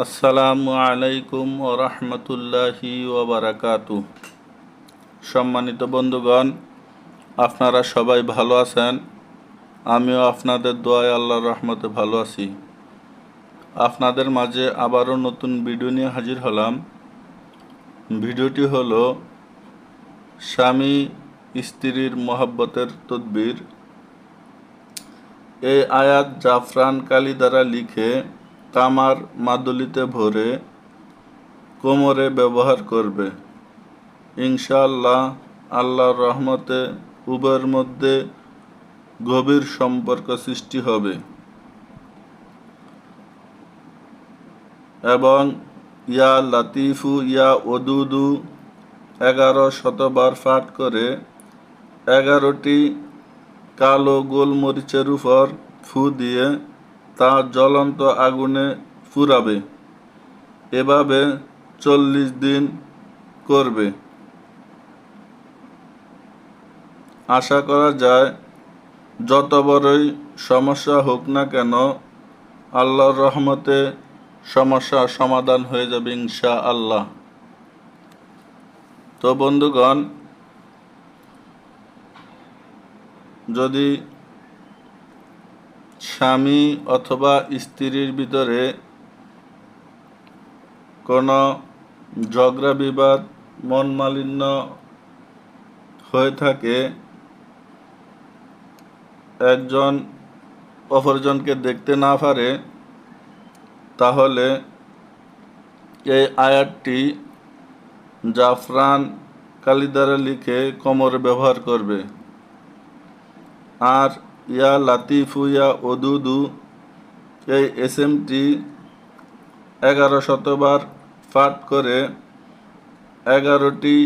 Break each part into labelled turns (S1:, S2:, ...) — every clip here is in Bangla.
S1: আসসালামু আলাইকুম ও রহমতুল্লাহি ওবরাকাতু সম্মানিত বন্ধুগণ, আপনারা সবাই ভালো আছেন? আমিও আপনাদের দোয়ায় আল্লাহর রহমতে ভালো আছি। আপনাদের মাঝে আবারও নতুন ভিডিও নিয়ে হাজির হলাম। ভিডিওটি হলো, স্বামী স্ত্রীর মহাব্বতের তদবির। এই আয়াত জাফরান কালী দ্বারা লিখে তামার মাদুলিতে ভরে কোমরে ব্যবহার করবে। ইনশাআল্লাহ আল্লাহর রহমতে উভয়ের মধ্যে গভীর সম্পর্ক সৃষ্টি হবে। এবং ইয়া লাতিফু, ইয়া ওদুদু এগারো শতবার পাঠ করে এগারোটি কালো গোলমরিচের উপর ফু দিয়ে তা জ্বলন্ত আগুনে ফুরাবে। এভাবে চল্লিশ দিন করবে। আশা করা যায়, যত বড়ই সমস্যা হোক না কেন, আল্লাহর রহমতে সমস্যার সমাধান হয়ে যাবে ইনশা আল্লাহ তো বন্ধুগণ, যদি স্বামী অথবা স্ত্রীর ভিতরে কোনো ঝগড়া, বিবাদ মন মালিন্য হয়ে থাকে, একজন অপরজনকে দেখতে না পারে, তাহলে এই আয়াতটি জাফরান কালিদারে লিখে কোমরে ব্যবহার করবে। আর ইয়া লাতিফু, ইয়া ওদুদু এই এস এমটি এগারো শতবার পাঠ করে এগারোটি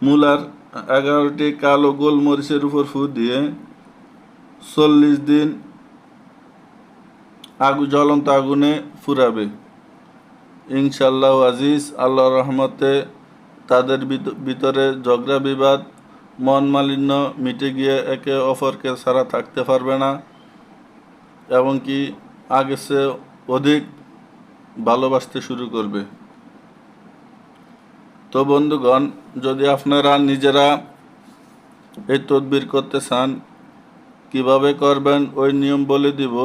S1: মূলার, এগারোটি কালো গোলমরিচের উপর ফু দিয়ে চল্লিশ দিন আগু, জ্বলন্ত আগুনে ফুরাবে। ইনশাল্লাহ আজিজ আল্লাহ রহমতে তাদের ভিতরে ঝগড়া বিবাদ মন মালিন্য মিটে গিয়ে একে অপরকে ছাড়া থাকতে পারবে না, এবং কি আগে সে অধিক ভালোবাসতে শুরু করবে। তো বন্ধুগণ, যদি আপনারা নিজেরা এই তদবির করতে চান, কীভাবে করবেন ওই নিয়ম বলে দিব।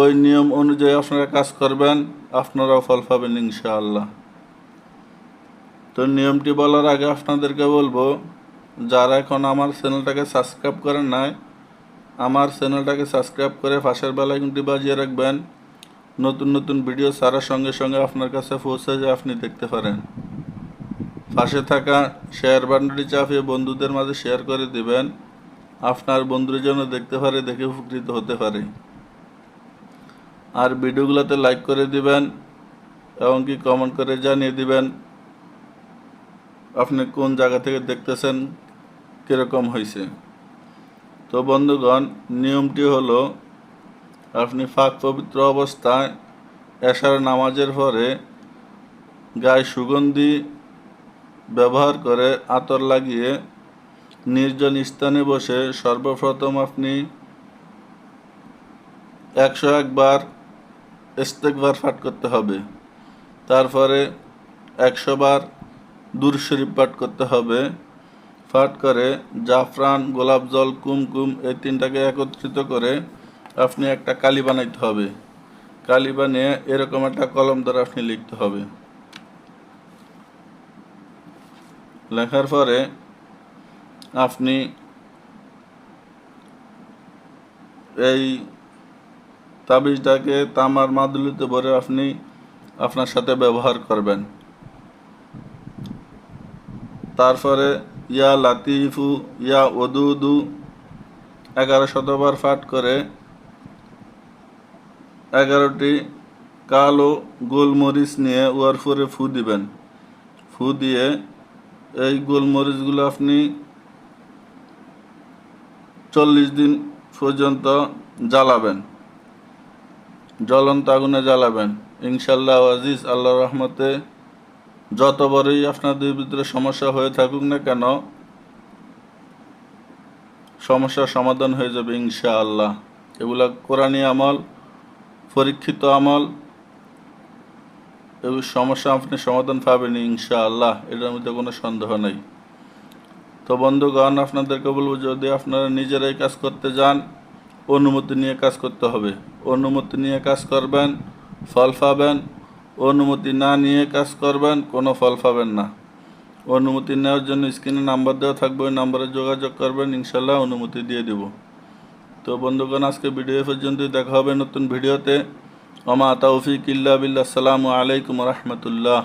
S1: ওই নিয়ম অনুযায়ী আপনারা কাজ করবেন, আপনারাও ফল পাবেন ইনশাআল্লাহ। তো নিয়মটি বলার আগে আপনাদেরকে বলব যারা এখন আমার চ্যানেলটাকে সাবস্ক্রাইব করেন নাই, আমার চ্যানেলটাকে সাবস্ক্রাইব করে পাশের বেলাইকনটি বাজিয়ে রাখবেন। নতুন নতুন ভিডিও ছাড়ার সঙ্গে সঙ্গে আপনার কাছে পৌঁছে যায়, আপনি দেখতে পারেন। পাশে থাকা শেয়ার বান্ডটি চাপিয়ে বন্ধুদের মাঝে শেয়ার করে দিবেন। আপনার বন্ধুর জন্য দেখতে পারে, দেখে উপকৃত হতে পারে। আর ভিডিওগুলোতে লাইক করে দিবেন এবং কি কমেন্ট করে জানিয়ে দিবেন। আপনি কোন জায়গা থেকে দেখতেছেন, কীরকম হয়েছে তো বন্ধুগণ, নিয়মটি হলো, আপনি ফাঁক পবিত্র অবস্থায় এশার নামাজের পরে গায়ে সুগন্ধি ব্যবহার করে আতর লাগিয়ে নির্জন স্থানে বসে সর্বপ্রথম আপনি একশো একবার ইস্তেকবার পাঠ করতে হবে। তারপরে একশো বার দূর শরীফ পাঠ করতে হবে। পাঠ করে জাফরান, গোলাপ জল, কুমকুম, এই তিনটাকে একত্রিত করে আপনি একটা কালি বানাইতে হবে। কালি বানিয়ে এরকম একটা কলম দ্বারা আপনি লিখতে হবে। লেখার পরে আপনি এই তাবিজটাকে তামার মাদুলিতে ভরে আপনি আপনার সাথে ব্যবহার করবেন। তারপরে ইয়া লাতিফু, ইয়া ওদুদু, এগারো শতবার পাঠ করে, এগারোটি কালো গোলমরিচ নিয়ে উয়ার ফরে ফু দিবেন। ফু দিয়ে এই গোলমরিচগুলো আপনি চল্লিশ দিন পর্যন্ত জ্বালাবেন। জ্বলন্ত আগুনে জ্বালাবেন। ইনশাল্লাহ আজিজ আল্লাহ রহমতে যত বড়ই আপনাদের ভিতরে সমস্যা হয়ে থাকুক না কেন, সমস্যার সমাধান হয়ে যাবে ইনশা আল্লাহ এগুলা কোরআনী আমল, পরীক্ষিত আমল এই সমস্যা আপনি সমাধান পাবেন ইনশাআল্লাহ, এটার মধ্যে কোনো সন্দেহ নেই। তো বন্ধুগণ আপনাদেরকে বলব যদি আপনারা নিজেরাই কাজ করতে যান, অনুমতি নিয়ে কাজ করতে হবে। অনুমতি নিয়ে কাজ করবেন, ফল পাবেন অনুমতি না নিয়ে কাজ করবেন, কোনো ফল পাবেন না। অনুমতি নেওয়ার জন্য স্ক্রিনে নাম্বার দেওয়া থাকবে, ওই নাম্বারে যোগাযোগ করবেন ইনশাল্লাহ অনুমতি দিয়ে দেব। তো বন্ধুগণ, আজকে ভিডিও পর্যন্ত দেখা হবে নতুন ভিডিওতে। অমা তাউফিক ইল্লা বিল্লা সালামু আলাইকুম রহমতুল্লাহ।